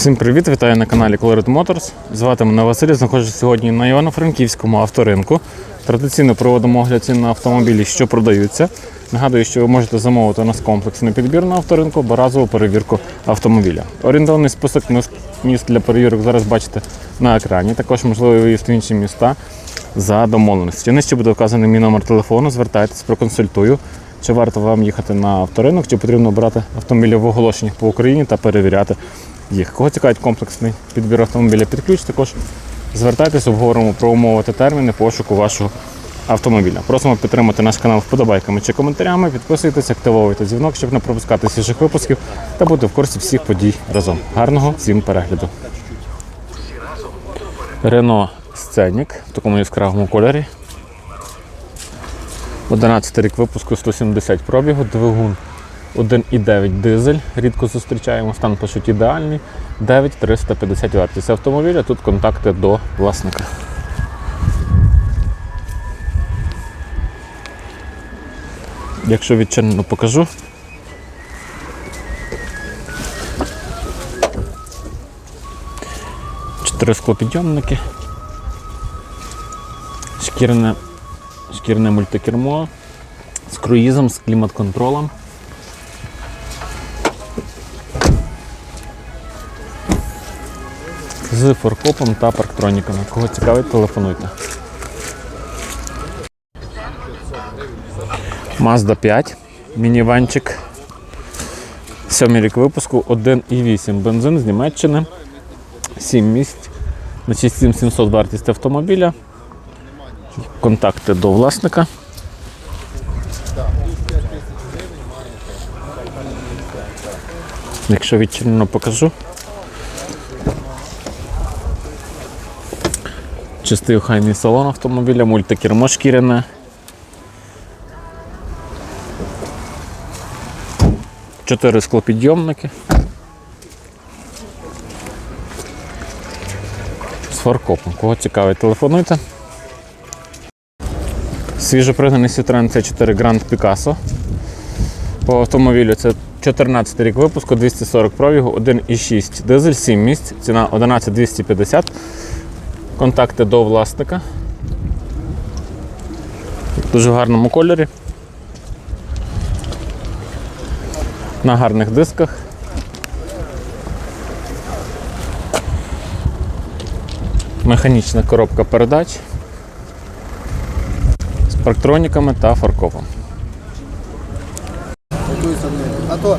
Всім привіт, вітаю на каналі Colored Motors. Звати мене Василь, знаходжусь сьогодні на Івано-Франківському авторинку. Традиційно проводимо огляд цін на автомобілі, що продаються. Нагадую, що ви можете замовити у нас комплексний підбір на авторинку разову перевірку автомобіля. Орієнтовний список міст- міст для перевірок зараз бачите на екрані. Також можливий виїзд в інші міста за домовленості. Нижче буде вказаний мій номер телефону. Звертайтесь, проконсультую. Чи варто вам їхати на авторинок, чи потрібно брати автомобілі в оголошеннях по Україні та перевіряти їх. Кого цікавить комплексний підбір автомобіля під ключ, також звертайтесь, обговоримо про умови та терміни пошуку вашого автомобіля. Просимо підтримати наш канал вподобайками чи коментарями, підписуйтесь, активовуйте дзвінок, щоб не пропускати свіжих випусків та бути в курсі всіх подій разом. Гарного всім перегляду. Рено Сценік в такому яскравому кольорі. 11 рік випуску 170 пробігу, двигун 1,9 дизель. Рідко зустрічаємо, стан пишуть ідеальний. 9350 вартість автомобіля. Тут контакти до власника. Якщо відчинено покажу. Чотири склопідйомники. Шкірне, шкірне мультикермо з круїзом, з клімат-контролем. З форкопом та парктроніками. Кого цікавить, телефонуйте. Mazda 5, мініванчик. Сьомий рік випуску 1,8 бензин з Німеччини. 7 місць. На 6700 вартість автомобіля. Контакти до власника. Якщо відчинено покажу. Чистий охайний салон автомобіля, мультикермо шкіряне. Чотири склопідйомники. З фаркопом. Кого цікавить, телефонуйте. Свіжопригнаний Citroen C4 Grand Picasso. По автомобілю це 14 рік випуску, 240 пробігу, 1,6 дизель, 7 місць, ціна 11250. Контакти до власника. В гарному кольорі. На гарних дисках. Механічна коробка передач парктроніками та фаркопом.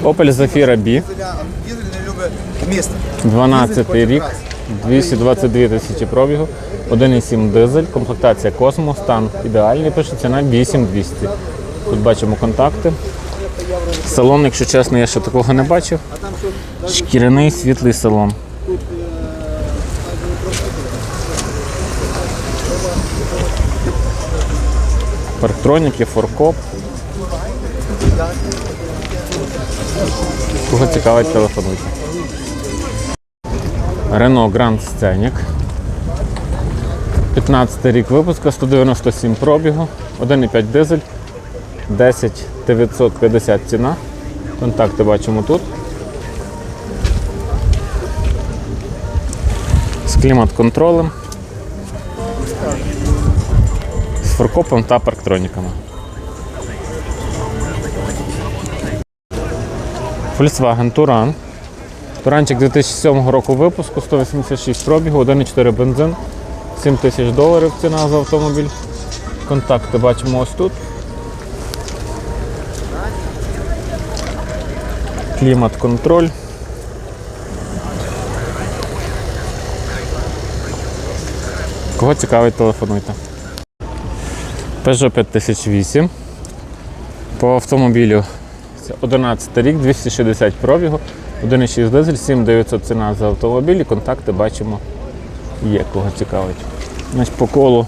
Opel Zafira B, дизеля, дизель не любить місто. 12 рік, 222 тисячі пробігу, 1,7 дизель, комплектація Космо, стан ідеальний, пише ціна 8200. Тут бачимо контакти. Салон, якщо чесно, я ще такого не бачив. Шкіряний світлий салон. Парктроніки, форкоп. Кого цікавить, телефонуйте. Renault Grand Scenic. 15 рік випуску, 197 пробігу, 1,5 дизель, 10 950 ціна. Контакти бачимо тут. З клімат-контролем. З форкопом та парктроніками. Volkswagen Touran. Туранчик 2007 року випуску, 186 пробігу, 1,4 бензин, 7 тисяч доларів ціна за автомобіль. Контакти бачимо ось тут. Клімат-контроль. Кого цікавить, телефонуйте. Peugeot 5008. По автомобілю це 11 рік, 260 пробігу, 1,6 дизель, 7900 ціна за автомобіль, і контакти бачимо є, кого цікавить. Значить, по колу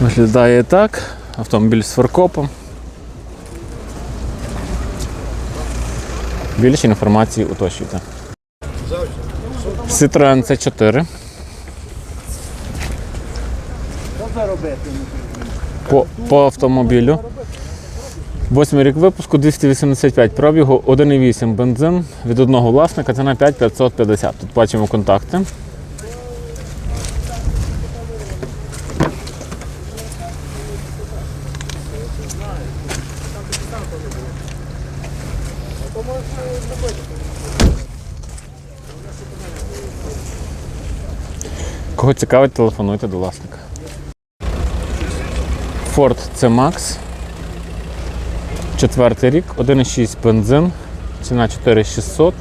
виглядає так. Автомобіль з фаркопом. Більше інформації уточнюйте. Citroen C4. По, по автомобілю Восьмий рік випуску 285 пробігу, 1,8 бензин від одного власника, ціна 5550. Тут бачимо контакти. Кого цікавить, телефонуйте до власника. Ford C-Max. Четвертий рік, 1,6 бензин, ціна 4600.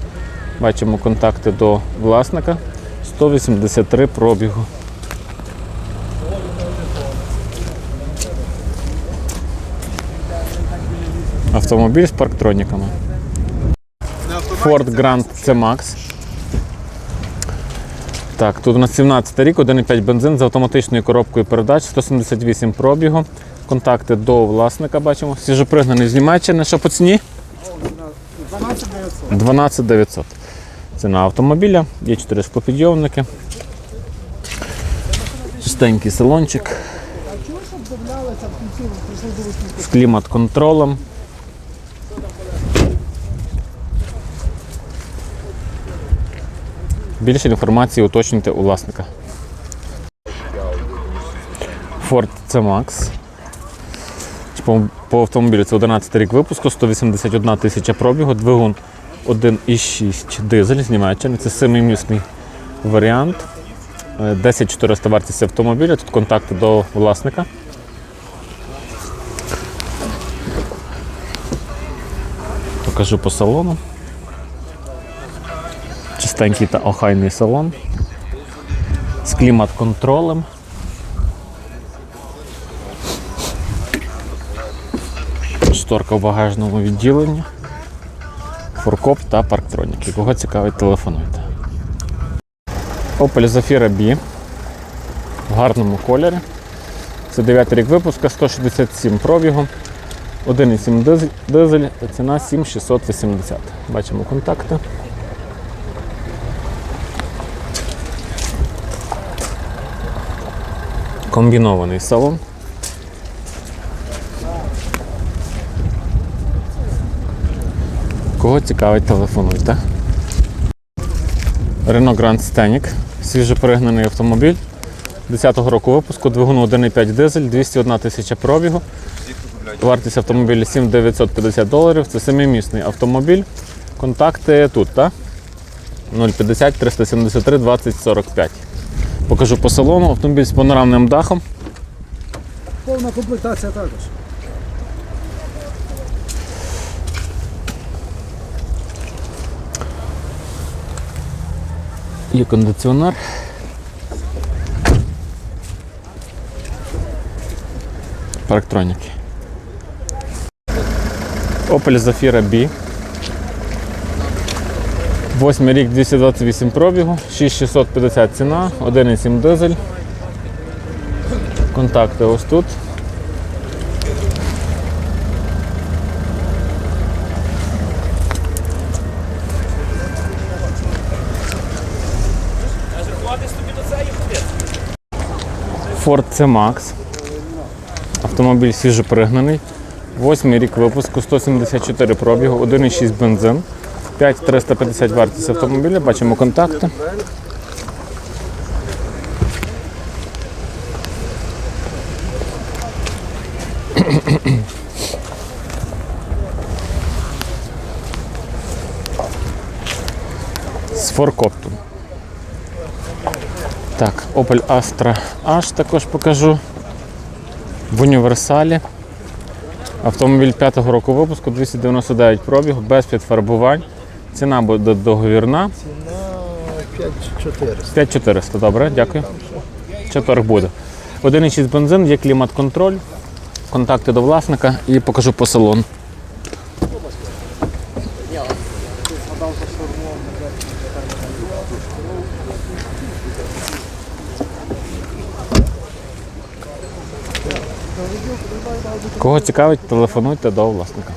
Бачимо контакти до власника. 183 пробігу. Автомобіль з парктроніками. Ford Grand C-Max. Так, тут у нас 17 рік, 1,5 бензин з автоматичною коробкою передач, 178 пробігу. Контакти до власника бачимо. Свіжопригнаний з Німеччини. Що по ціні? 12 900. Ціна автомобіля, є 4 склопідйомники. Чистенький салончик. З клімат-контролем. Більше інформації уточнюйте у власника. Ford C-Max. По, по автомобілю це 11 рік випуску, 181 тисяча пробігу, двигун 1,6 дизель з Німеччини. Це семимісний варіант. Е, 10 400 вартість автомобіля. Тут контакти до власника. Покажу по салону. Чистенький та охайний салон. З клімат-контролем. Шторка в багажному відділенні. Фуркоп та парктроніки. Кого цікавить, телефонуйте. Opel Zafira B в гарному кольорі. Це 9 рік випуска, 167 пробігу, 1,7 дизель, дизель, ціна 7680. Бачимо контакти. Комбінований салон. Кого цікавить, телефонуйте. Renault Grand Scenic. Свіжоперегнаний автомобіль. 10-го року випуску, двигун 1,5 дизель, 201 тисяча пробігу. Вартість автомобіля 7950 доларів. Це семимісний автомобіль. Контакти тут, так? 050 373 20 45. Покажу по салону. Автомобіль з панорамним дахом. Повна комплектація також. Є кондиціонер. Парктроніки. Opel Zafira B. Восьмий рік 228 пробігу, 6650 ціна, 1,7 дизель. Контакти ось тут. Ford C-Max. Автомобіль свіжопригнаний. Восьмий рік випуску, 174 пробігу, 1,6 бензин, 5350 вартість автомобіля. Бачимо контакти. З форкоптом. Так, Opel Astra H також покажу. В універсалі. Автомобіль 5-го року випуску, 299 пробіг, без підфарбувань. Ціна буде договірна. 5400. 5400, добре, дякую. Ще торг буде. 1,6 бензин, є клімат-контроль, контакти до власника і покажу по салону. Кого цікавить, телефонуйте до власника.